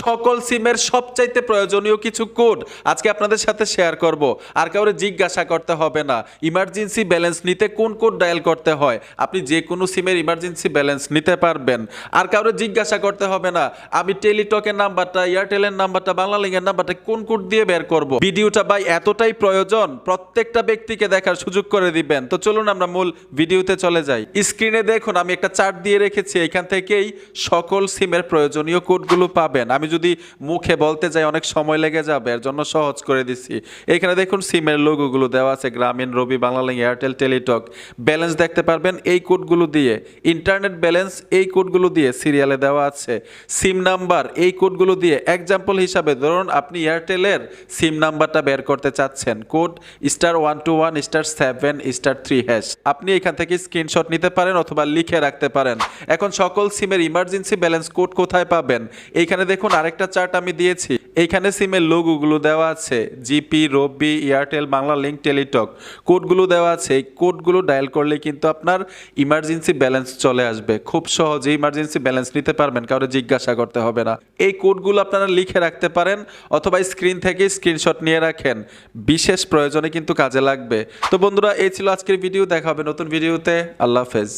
সকল সিমের সবচাইতে প্রয়োজনীয় কিছু কোড আজকে আপনাদের সাথে শেয়ার করব। আর কাউরে জিজ্ঞাসা করতে হবে না, ইমার্জেন্সি ব্যালেন্স নিতে কোন কোড ডায়াল করতে হয়? আপনি যে কোনো সিমের ইমার্জেন্সি ব্যালেন্স নিতে পারবেন। আর কাউরে জিজ্ঞাসা করতে হবে না, আমি টেলিটকের নাম্বারটা, এয়ারটেলের নাম্বারটা, বাংলালিংকের নাম্বারটা কোন কোড দিয়ে বের করব? ভিডিওটা ভাই এতটাই প্রয়োজন, প্রত্যেকটা ব্যক্তিকে দেখার সুযোগ করে দিবেন। তো চলুন আমরা মূল ভিডিওতে চলে যাই। স্ক্রিনে দেখুন, আমি একটা চার্ট দিয়ে রেখেছি, এখান থেকেই সকল সিমের প্রয়োজনীয় কোডগুলো পাবেন। আমি যদি মুখে বলতে যাই, অনেক সময় লেগে যাবে, এর জন্য সহজ করে দিচ্ছি এখানে দেখুন, সিমের লোগোগুলো দেওয়া আছে, গ্রামীণ রবি বাংলালিং এয়ারটেল, টেলিটক। ব্যালেন্স দেখতে পারবেন, এই কোডগুলো দিয়ে, ইন্টারনেট ব্যালেন্স, এই কোডগুলো দিয়ে সিরিয়ালে দেওয়া আছে। সিম নাম্বার, এই কোডগুলো দিয়ে, এক্সাম্পল হিসাবে ধরুন, আপনি এয়ারটেলের সিম নাম্বারটা বের করতে চাচ্ছেন। Code, star one two one, star seven, star three hash. আপনি এখান থেকে স্ক্রিনশট নিতে পারেন অথবা লিখে রাখতে পারেন। এখন সকল সিমের ইমার্জেন্সি ব্যালেন্স কোড কোথায় পাবেন? এইখানে দেখুন আরেকটা চার্ট আমি দিয়েছি। এইখানে সিমের লোগোগুলো দেওয়া আছে। GP Robi Airtel, Banglalink, Teletalk. কোডগুলো দেওয়া আছে। এই কোডগুলো ডায়াল করলে কিন্তু আপনার ইমার্জেন্সি ব্যালেন্স চলে আসবে। খুব সহজে ইমার্জেন্সি ব্যালেন্স নিতে পারবেন কারও জিজ্ঞাসা করতে হবে না। এই কোডগুলো আপনারা লিখে রাখতে পারেন অথবা স্ক্রিন থেকে স্ক্রিনশট নিয়ে রাখেন। বিশেষ প্রয়োজনে কিন্তু কাজে লাগবে। তো বন্ধুরা, এই ছিল আজকের ভিডিও। দেখা হবে নতুন ভিডিওতে। আল্লাহ হাফেজ।